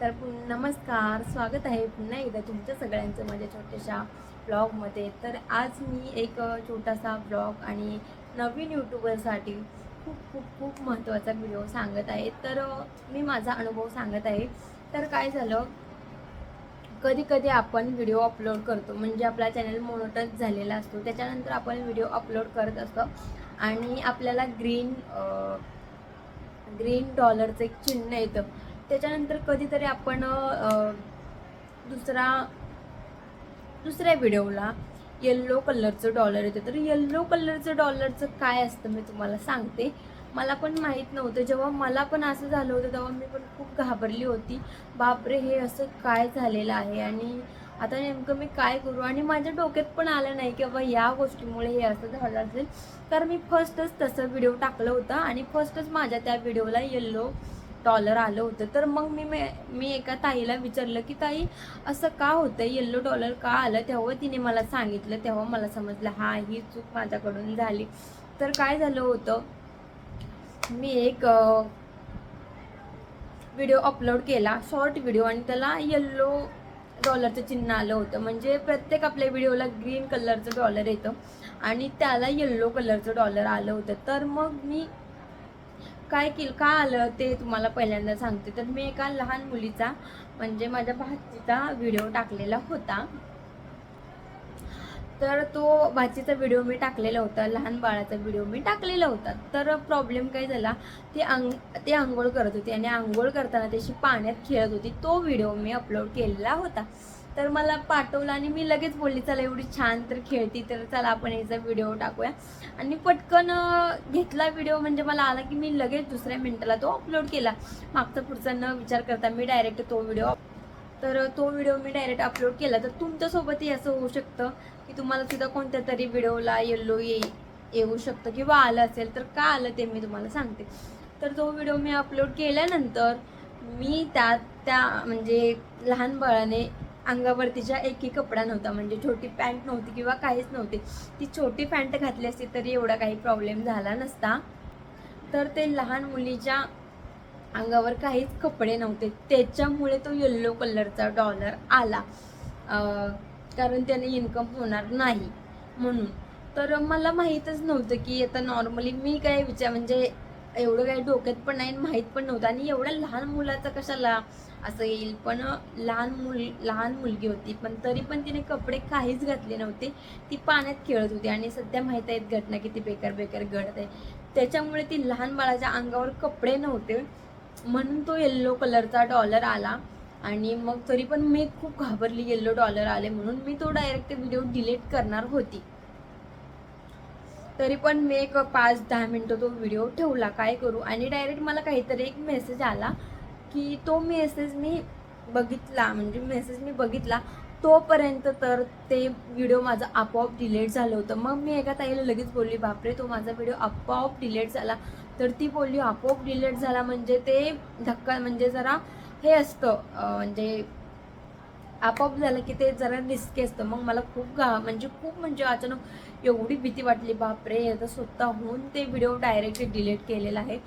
तर नमस्कार स्वागत आहे पुन्हा एकदा तुमच्या सगळ्यांचं माझ्या छोट्याशा ब्लॉगमध्ये तर आज मी एक छोटासा ब्लॉग आणि नवीन यूट्यूबरसाठी खूप खूप खूप महत्त्वाचा व्हिडिओ सांगत आहे. तर मी माझा अनुभव सांगत आहे. तर काय झालं कधी कधी आपण व्हिडिओ अपलोड करतो. म्हणजे आपला चॅनल मोनोटच झालेला असतो. त्याच्यानंतर आपण व्हिडिओ अपलोड करत असतो. आणि आपल्याला ग्रीन ग्रीन डॉलरचं एक चिन्ह येतं. त्याच्यानंतर कधीतरी आपण दुसरा दुसऱ्या व्हिडिओला येल्लो कलरचं डॉलर येतं. तर येल्लो कलरचं डॉलरचं काय असतं मी तुम्हाला सांगते. मला पण माहीत नव्हतं. जेव्हा मला पण असं झालं होतं तेव्हा मी पण खूप घाबरली होती. बापरे हे असं काय झालेलं आहे? आणि आता नेमकं मी काय करू? आणि माझ्या डोक्यात पण आलं नाही की बाबा या गोष्टीमुळे हे असं झालं असेल. तर मी फर्स्टच तसं व्हिडिओ टाकलं होतं. आणि फर्स्टच माझ्या त्या व्हिडिओला येल्लो डॉलर आलं होतं. तर मग मी मे- मी एका ताईला विचारलं की ताई असं का होतं येल्लो डॉलर का आलं? तेव्हा तिने मला सांगितलं. तेव्हा मला समजलं हा ही चूक माझ्याकडून झाली. तर काय झालं होतं मी एक व्हिडिओ अपलोड केला शॉर्ट व्हिडिओ आणि त्याला येल्लो डॉलरचं चिन्ह आलं होतं. म्हणजे प्रत्येक आपल्या व्हिडिओला ग्रीन कलरचं डॉलर येतं आणि त्याला येल्लो कलरचं डॉलर आलं होतं. तर मग मी काय केलं का आलं ते तुम्हाला पहिल्यांदा सांगते. तर मी एका लहान मुलीचा म्हणजे माझ्या भाचीचा व्हिडिओ टाकलेला होता. तर तो भाचीचा व्हिडिओ मी टाकलेला होता लहान बाळाचा व्हिडिओ मी टाकलेला होता. तर प्रॉब्लेम काय झाला ती अंग ती आंघोळ करत होती आणि आंघोळ करताना त्याची पाण्यात खेळत होती. तो व्हिडिओ मी अपलोड केलेला होता. तर मला पाठवलं आणि मी लगेच बोलली चला एवढी छान तर खेळती तर चला आपण याचा व्हिडिओ टाकूया. आणि पटकन घेतला व्हिडिओ म्हणजे मला आला की मी लगेच दुसऱ्या मिनिटाला तो अपलोड केला. मागचा पुढचा न विचार करता मी डायरेक्ट तो व्हिडिओ तर तो व्हिडिओ मी डायरेक्ट अपलोड केला. तर तुमच्यासोबतही असं होऊ शकतं की तुम्हाला सुद्धा कोणत्या तरी व्हिडिओला येल्लो येऊ शकतं किंवा आलं असेल तर का आलं ते मी तुम्हाला सांगते. तर तो व्हिडिओ मी अपलोड केल्यानंतर मी त्या त्या म्हणजे लहान बाळाने अंगावर तिच्या एकही कपडा नव्हता म्हणजे छोटी पॅन्ट नव्हती किंवा काहीच नव्हती ती छोटी पॅन्ट घातली असती तरी एवढा काही प्रॉब्लेम झाला नसता. तर ते लहान मुलीच्या अंगावर काहीच कपडे नव्हते. त्याच्यामुळे तो येल्लो कलरचा डॉलर आला. कारण त्याने इन्कम होणार नाही म्हणून. तर मला माहीतच नव्हतं की आता नॉर्मली मी काय विचार म्हणजे एवढं काही डोक्यात पण नाही माहीत पण नव्हतं. आणि एवढ्या लहान मुलाचं कशाला असं येईल? पण लहान मुल लहान मुलगी होती पण तरी पण तिने कपडे काहीच घातले नव्हते. ती पाण्यात खेळत होती आणि सध्या माहीत आहेत घटना किती बेकार बेकार घडत आहे. त्याच्यामुळे ती लहान बाळाच्या अंगावर कपडे नव्हते. म्हणून तो येल्लो कलरचा डॉलर आला आणि मग तरी पण मी खूप घाबरली येल्लो डॉलर आले म्हणून मी तो डायरेक्ट व्हिडिओ डिलीट करणार होती. तरी पण मी एक पाच दहा मिनटं तो व्हिडिओ ठेवला काय करू? आणि डायरेक्ट मला काहीतरी एक मेसेज आला की तो मेसेज मी बघितला म्हणजे मेसेज मी बघितला तोपर्यंत तर ते व्हिडिओ माझा आपोआप डिलीट झालं होतं. मग मी एका ताईला लगेच बोलली बापरे तो माझा व्हिडिओ आपोआप डिलीट झाला. तर ती बोलली आपोआप डिलीट झाला. म्हणजे ते धक्का म्हणजे जरा हे असतं म्हणजे आपोआप झालं की ते जरा रिस्की असतं. मग मला खूप घा म्हणजे खूप म्हणजे अचानक एवढी भीती वाटली बापरे आता स्वतःहून ते व्हिडिओ डायरेक्टली डिलीट केलेला आहे.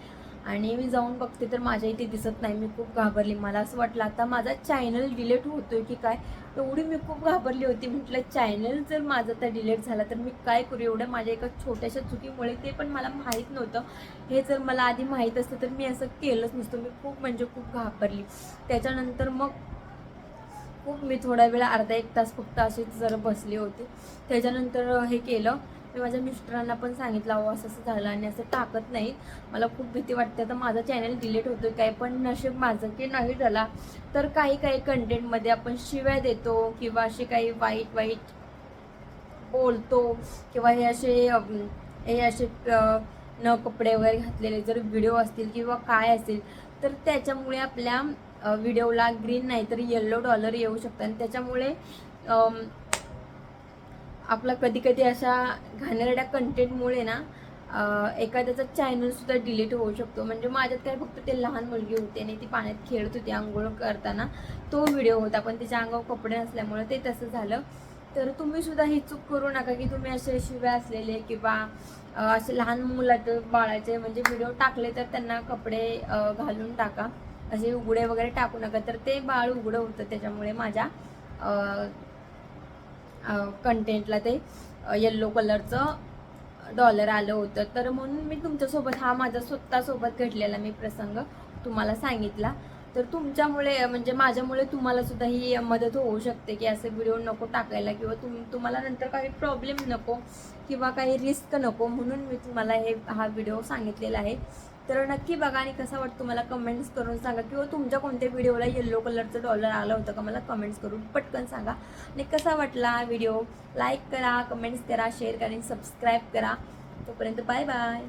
आणि मी जाऊन बघते तर माझ्या इथे दिसत नाही. मी खूप घाबरली. मला असं वाटलं आता माझा चॅनल डिलीट होतोय की काय? एवढी मी खूप घाबरली होती. म्हटलं चॅनल जर माझं तर डिलीट झाला तर मी काय करू? एवढ्या माझ्या एका छोट्याशा चुकीमुळे ते पण मला माहीत नव्हतं. हे जर मला आधी माहीत असतं तर मी असं केलंच नसतं. मी खूप म्हणजे खूप घाबरली. त्याच्यानंतर मग खूप मी थोडा वेळ अर्धा एक तास फक्त अशीच जरा बसली होती. त्याच्यानंतर हे केलं. मी माझ्या मिस्टरांना पण सांगितलं अहो असं असं झालं आणि असं टाकत नाही मला खूप भीती वाटते. आता माझा चॅनल डिलीट होतोय काय? पण नशीब माझं की नाही झाला तर काही काही कंटेंटमध्ये आपण शिव्या देतो किंवा असे काही वाईट वाईट बोलतो किंवा हे असे हे असे न कपडे वगैरे घातलेले जर व्हिडिओ असतील किंवा काय असेल तर त्याच्यामुळे आपल्या व्हिडिओला ग्रीन नाही तर येल्लो डॉलर येऊ शकतात आणि त्याच्यामुळे आपला कधी कधी अशा घाणेरड्या कंटेंटमुळे ना एखाद्याचा चॅनलसुद्धा डिलीट होऊ शकतो. म्हणजे माझ्यात काय फक्त ते लहान मुलगी होती आणि ती पाण्यात खेळत होती आंघोळ करताना. तो व्हिडिओ होता पण तिच्या अंगावर कपडे नसल्यामुळे ते तसं झालं. तर तुम्ही सुद्धा ही चूक करू नका की तुम्ही असे शिव्या असलेले किंवा असे लहान मुलाचे बाळाचे म्हणजे व्हिडिओ टाकले तर त्यांना कपडे घालून टाका. असे उघडे वगैरे टाकू नका. तर ते बाळ उघडं होतं त्याच्यामुळे माझ्या कंटेंटला ते येल्लो कलरचं डॉलर आलं होतं. तर म्हणून मी तुमच्यासोबत हा माझा स्वतःसोबत घडलेला मी प्रसंग तुम्हाला सांगितला. तर तुमच्यामुळे म्हणजे माझ्यामुळे तुम्हाला सुद्धा ही मदत होऊ शकते की असे व्हिडिओ नको टाकायला किंवा तुम तुम्हाला नंतर काही प्रॉब्लेम नको किंवा काही रिस्क नको म्हणून मी तुम्हाला हे हा व्हिडिओ सांगितलेला आहे. तर नक्की बघा आणि कसा वाटतो मला कमेंट्स करून सांगा. किंवा तुमच्या कोणत्या व्हिडिओला येल्लो कलरचं डॉलर आलं होतं का मला कमेंट्स करून पटकन सांगा. आणि कसा वाटला व्हिडिओ लाईक करा कमेंट्स करा शेअर करा आणि सबस्क्राईब करा. तोपर्यंत बाय बाय